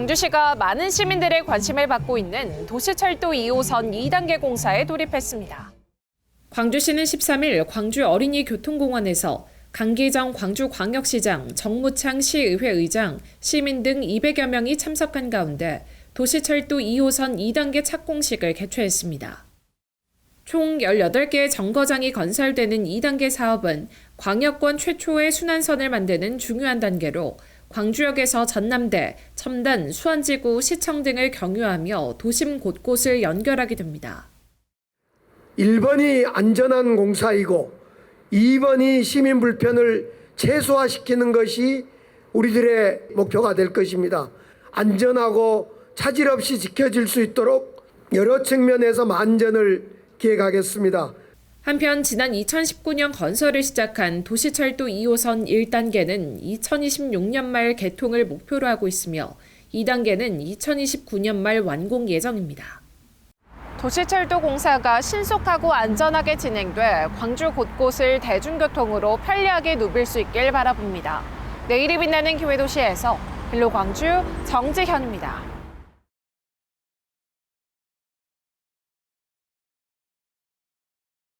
광주시가 많은 시민들의 관심을 받고 있는 도시철도 2호선 2단계 공사에 돌입했습니다. 광주시는 13일 광주 어린이 교통공원에서 강기정 광주광역시장, 정무창 시의회 의장, 시민 등 200여 명이 참석한 가운데 도시철도 2호선 2단계 착공식을 개최했습니다. 총 18개의 정거장이 건설되는 2단계 사업은 광역권 최초의 순환선을 만드는 중요한 단계로 광주역에서 전남대, 첨단, 수원지구, 시청 등을 경유하며 도심 곳곳을 연결하게 됩니다. 1번이 안전한 공사이고 2번이 시민 불편을 최소화시키는 것이 우리들의 목표가 될 것입니다. 안전하고 차질 없이 지켜질 수 있도록 여러 측면에서 만전을 기획하겠습니다. 한편 지난 2019년 건설을 시작한 도시철도 2호선 1단계는 2026년 말 개통을 목표로 하고 있으며 2단계는 2029년 말 완공 예정입니다. 도시철도 공사가 신속하고 안전하게 진행돼 광주 곳곳을 대중교통으로 편리하게 누빌 수 있길 바라봅니다. 내일이 빛나는 기회도시에서 헬로 광주 정지현입니다.